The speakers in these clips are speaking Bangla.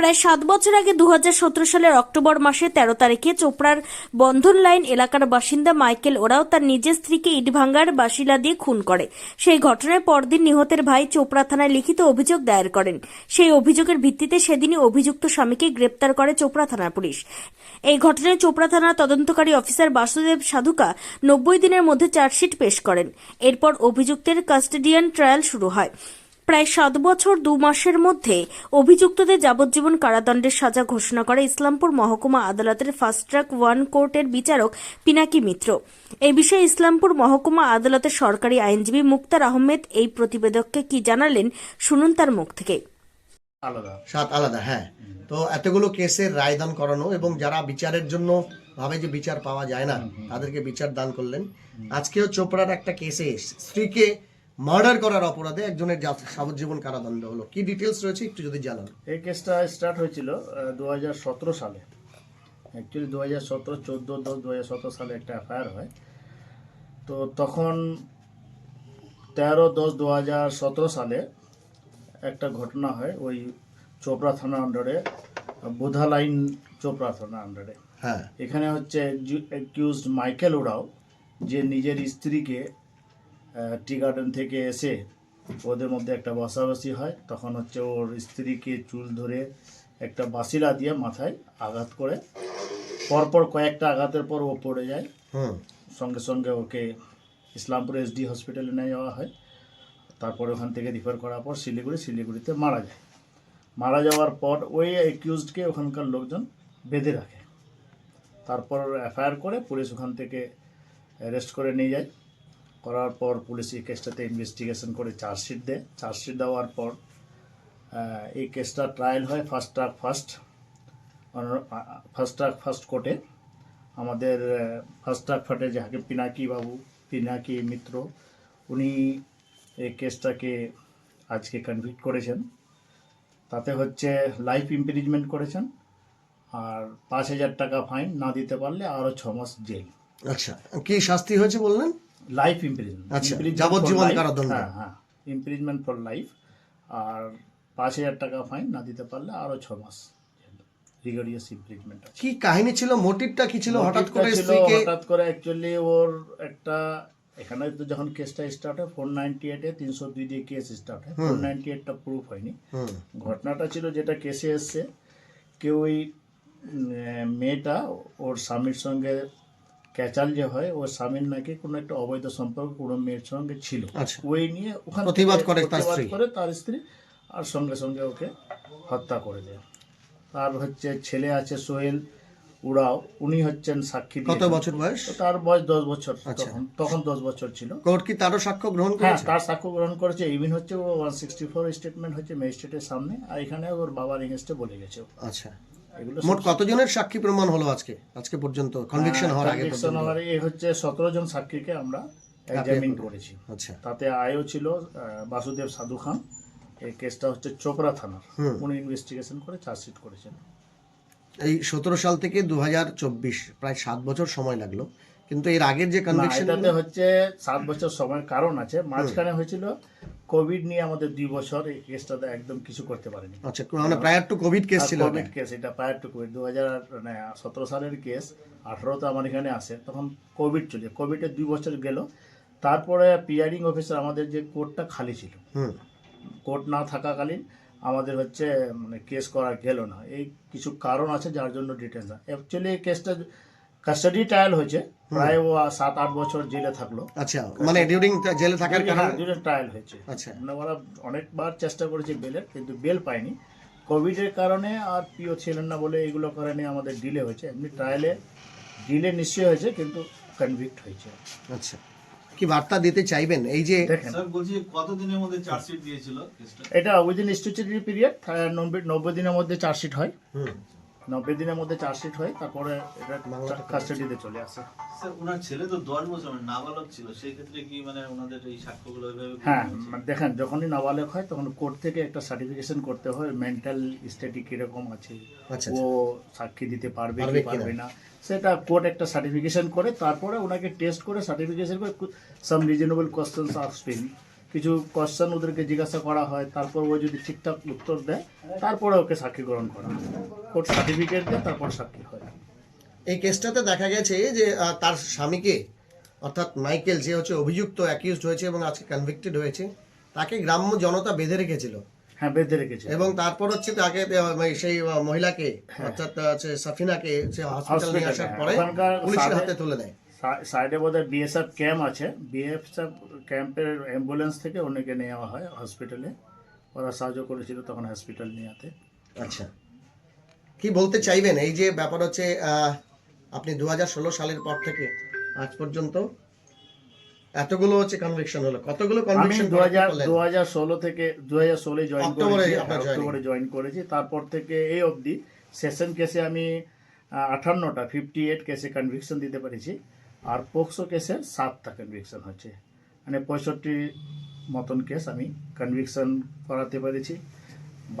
প্রায় সাত বছর আগে দু হাজার সতেরো সালের অক্টোবর মাসে তেরো তারিখে চোপড়ার বন্ধন লাইন এলাকার বাসিন্দা মাইকেল ওরাও তার নিজের স্ত্রীকে ইটভাঙ্গার বাসিলা দিয়ে খুন করে। সেই ঘটনায় পরদিন নিহতের ভাই চোপড়া থানায় লিখিত অভিযোগ দায়ের করেন। সেই অভিযোগের ভিত্তিতে সেদিনই অভিযুক্ত স্বামীকে গ্রেপ্তার করে চোপড়া থানার পুলিশ। এই ঘটনায় চোপড়া থানার তদন্তকারী অফিসার বাসুদেব সাধুকা নব্বই দিনের মধ্যে চার্জশিট পেশ করেন। এরপর অভিযুক্তের কাস্টেডিয়ান ট্রায়াল শুরু হয়। প্রায় সাত বছর দু মাসের মধ্যে অভিযুক্তদের যাবজ্জীবন কারাদণ্ডের সাজা ঘোষণা করে ইসলামপুর মহকুমা আদালতের ফাস্ট ট্র্যাক ওয়ান কোর্টের বিচারক পিনাকি মিত্র। এই বিষয়ে ইসলামপুর মহকুমা আদালতের সরকারি আইনজীবী মুক্তার আহমেদ এই প্রতিবেদককে কি জানালেন শুনুন তার মুখ থেকে। সাত আলাদা হ্যাঁ। তো এতগুলো কেসের রায়দান করানো এবং যারা বিচারের জন্য ভাবে যে বিচার পাওয়া যায় না, তাদেরকে বিচার দান করলেন। আজকেও চোপড়ার একটা কেসে স্ত্রীকে মার্ডার করার অপরাধে একজনের যাবজ্জীবন কারাদণ্ড হলো। কি ডিটেলস রয়েছে একটু যদি জানান। এই কেসটা স্টার্ট হয়েছিল দু হাজার সতেরো সালে। অ্যাকচুয়ালি দু হাজার সতেরো চোদ্দ দশ দু হাজার সতেরো সালে একটা এফআইআর হয়। তো তখন তেরো দশ দু হাজার সতেরো সালে একটা ঘটনা হয় ওই চোপড়া থানা আন্ডারে বোধা লাইন চোপড়া থানা আন্ডারে হ্যাঁ। এখানে হচ্ছে অ্যাকিউজড মাইকেল ওরাও যে নিজের স্ত্রীকে টি গার্ডেন থেকে এসে ওদের মধ্যে একটা বসাবসি হয়। তখন হচ্ছে ওর স্ত্রীকে চুল ধরে একটা বাসিলা দিয়ে মাথায় আঘাত করে। পরপর কয়েকটা আঘাতের পর ও পড়ে যায়। সঙ্গে সঙ্গে ওকে ইসলামপুর এসডি হসপিটালে নিয়ে যাওয়া হয়। তারপরে ওখান থেকে রিফার করার পর শিলিগুড়ি শিলিগুড়িতে মারা যায়। মারা যাওয়ার পর ওই অ্যাকিউজডকে ওখানকার লোকজন বেঁধে রাখে। তারপর এফআইআর করে পুলিশ ওখান থেকে অ্যারেস্ট করে নিয়ে যায়। করার পর পুলিশ এই কেসটাতে ইনভেস্টিগেশন করে চার্জশিট দেয়। চার্জশিট দেওয়ার পর এই কেসটা ট্রায়াল হয় first track first first track first কোর্টে আমাদের ফার্স্ট ট্রাক ফাটে যাকে পিনাকি বাবু, পিনাকি মিত্র, উনি এই কেসটাকে আজকে কনভিক্ট করেছেন। তাতে হচ্ছে লাইফ ইমপ্রিজমেন্ট করেছেন আর পাঁচ হাজার টাকা ফাইন না দিতে পারলে আরও ছ মাস জেল। আচ্ছা কি শাস্তি হয়েছে বললেন? লাইফ ইমপ্রিজমেন্ট আচ্ছা, যাবজ্জীবন কারাদণ্ড। হ্যাঁ হ্যাঁ ইমপ্রিজমেন্ট ফর লাইফ আর পাঁচ হাজার টাকা ফাইন না দিতে পারলে আরও ছ মাস রিগার্ডিয়াস ইমপ্রিজমেন্ট কি কাহিনী ছিল? মোটিভটা কি ছিল? হঠাৎ করে স্ত্রীকে হঠাৎ করে অ্যাকচুয়ালি ওর একটা এখানে তো যখন কেসটা স্টার্ট হয় ফোর নাইনটি এইটে তিনশো দুই দিয়ে কেস স্টার্ট হয়। ফোর নাইনটি এইটটা প্রুফ হয়নি। ঘটনাটা ছিল যেটা কেসে এসছে কেউ ওই মেয়েটা ওর স্বামীর সঙ্গে ক্যাচাল যে হয় ওর স্বামীর নাকি কোনো একটা অবৈধ সম্পর্ক কোনো মেয়ের সঙ্গে ছিল আচ্ছা। ওই নিয়ে ওখানে প্রতিবাদ করে তার স্ত্রী। করে তার স্ত্রী আর সঙ্গে সঙ্গে ওকে হত্যা করে দেয় তার হচ্ছে ছেলে আছে সোহেল উড়াও উনি হচ্ছেন সাক্ষী কত বছর বয়স? তার বয়স দশ বছর আচ্ছা। তখন তখন দশ বছর ছিল। কোর্ট কি তারও সাক্ষ্য গ্রহণ হ্যাঁ করেছে? তার সাক্ষ্য গ্রহণ করেছে। ইভিন হচ্ছে ও ওয়ান সিক্সটি ফোর স্টেটমেন্ট হচ্ছে ম্যাজিস্ট্রেটের সামনে আর এখানে ওর বাবার এগেনস্টে বলে গেছে আচ্ছা। মোট কতজনের সাক্ষী প্রমাণ হলো আজকে? আজকে পর্যন্ত কনভিকশন হওয়ার আগে পর্যন্ত। হওয়ার এ হচ্ছে সতেরো জন সাক্ষীকে আমরা এক্সামিন করেছি। আচ্ছা। তাতে আয়ও ছিল বাসুদেব সাধু খান এই কেসটা হচ্ছে চোপড়া থানার। উনি ইনভেস্টিগেশন করে চার্জশিট করেছেন। এই সতেরো সাল থেকে দু হাজার চব্বিশ প্রায় সাত বছর সময় লাগল। কিন্তু এর আগের যে কনভিকশন হচ্ছে সাত বছর সময়ের কারণ আছে। মাঝখানে হয়েছিল কোভিড নিয়ে আমাদের দুই বছর এই কেসটাতে একদম কিছু করতে পারেনি। আচ্ছা মানে প্রায়ার টু কোভিড কেস ছিল কোভিড কেস এটা প্রায়ার টু কোভিড দু হাজার মানে সতেরো সালের কেস আঠারোতে আমার এখানে আসে তখন কোভিড চলে। কোভিডে দুই বছর গেল। তারপরে পিয়ারিং অফিসার আমাদের যে কোর্টটা খালি ছিল। কোর্ট না থাকাকালীন আমাদের হচ্ছে মানে কেস করা গেল না। এই কিছু কারণ আছে যার জন্য ডিটেলস না। অ্যাকচুয়ালি এই কেসটা কাস্টাডি ট্রায়াল হয়েছে। প্রায় ও সাত আট বছর জেলে থাকল। আচ্ছা মানে ডিউরিং জেলে থাকার হ্যাঁ কারণে? ট্রায়াল হয়েছে। আচ্ছা। মানে ওরা অনেকবার চেষ্টা করেছে বেলের কিন্তু বেল পায়নি। কোভিডের কারণে আর পিও ছিলেন না বলে এগুলো কারণে আমাদের ডিলে হয়েছে। এমনি ট্রায়ালে ডিলে নিশ্চয়ই হয়েছে কিন্তু কনভিক্ট হয়েছে। আচ্ছা। কি বার্তা দিতে চাইবেন? এই যে দেখেন। স্যার বলছি কতদিনের মধ্যে চার্জশিট দিয়েছিল এটা উইদিন স্ট্যাচুটারি পিরিয়ড নব্বই নব্বই দিনের মধ্যে চার্জশিট হয়। হুম। নব্বই দিনের মধ্যে চার্জশিট হয় তারপরে এটা কাস্টাডিতে চলে আসে। স্যার ওনার ছেলে তো দশ বছর নাবালক ছিল সেই ক্ষেত্রে কি মানে ওনাদের এই সাক্ষ্যগুলো হ্যাঁ মানে দেখেন যখনই নাবালক হয় তখন কোর্ট থেকে একটা সার্টিফিকেশন করতে হয় মেন্টাল স্টেটি কীরকম আছে আচ্ছা ও সাক্ষী দিতে পারবে পারবে কি পারবে না। সেটা কোর্ট একটা সার্টিফিকেশন করে তারপরে ওনাকে টেস্ট করে সার্টিফিকেশন করে সাম রিজনেবল কোশ্চেন্স আসবেন কিছু কোশ্চেন ওদেরকে জিজ্ঞাসা করা হয় তারপর ও যদি ঠিকঠাক উত্তর দেয় তারপরে ওকে সাক্ষী গ্রহণ করা হয়। কোর্ট সার্টিফিকেট দেয় তারপর সাক্ষী হয়। এই কেসটাতে দেখা গেছে যে তার স্বামীকে অর্থাৎ মাইকেল যে হচ্ছে অভিযুক্ত অ্যাকিউজড হয়েছে এবং আজকে কনভিক্টেড হয়েছে তাকে গ্রাম্য জনতা বেঁধে রেখেছিল। হ্যাঁ বেঁধে রেখেছে এবং তারপর হচ্ছে তাকে সেই মহিলাকে অর্থাৎ হচ্ছে সাফিনাকে সে হসপিটাল নিয়ে আসার হ্যাঁ। পরে পুলিশের হাতে তুলে দেয়। সাইডে বোধহয় বিএসএফ ক্যাম্প আছে। বিএসএফ ক্যাম্পের অ্যাম্বুলেন্স থেকে অনেকে নেওয়া হয় হসপিটালে। ওরা সাহায্য করেছিল তখন হসপিটাল নিয়ে যেতে আচ্ছা। কি বলতে চাইবেন? এই যে ব্যাপার হচ্ছে আপনি দু সালের পর থেকে আজ পর্যন্ত এতগুলো হচ্ছে কনভিকশন হলো। কতগুলো কনভিকশন দু হাজার দু হাজার ষোলো থেকে দু হাজার ষোলোয় জয়েন করেছি অক্টোবরে জয়েন করেছি। তারপর থেকে এই অবধি সেশন কেসে আমি আঠান্নটা ফিফটি এইট কেসে কনভিকশন দিতে পেরেছি। আর পোক্সো কেসে সাতটা কনভিকশন হচ্ছে মানে পঁয়ষট্টি মতন কেস আমি কনভিকশন করাতে পেরেছি।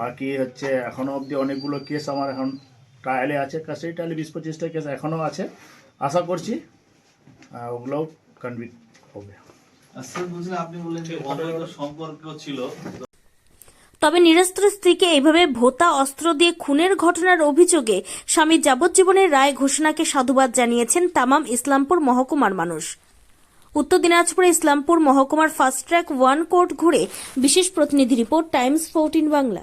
বাকি হচ্ছে এখনও অবধি অনেকগুলো কেস আমার এখন ট্রায়ালে আছে। কাছেই ট্রায়ালে বিশ পঁচিশটা কেস এখনও আছে। আশা করছি ওগুলোও কনভিক্ট হবে। স্যার আপনি বললেন যে অবৈধ সম্পর্ক ছিল। তবে নিরস্ত্র স্ত্রীকে এভাবে ভোতা অস্ত্র দিয়ে খুনের ঘটনার অভিযোগে স্বামী যাবজ্জীবনের রায় ঘোষণাকে সাধুবাদ জানিয়েছেন তামাম ইসলামপুর মহকুমার মানুষ। উত্তর দিনাজপুরে ইসলামপুর মহকুমার ফাস্ট ট্র্যাক ওয়ান কোর্ট ঘুরে বিশেষ প্রতিনিধি report times fourteen Bangla.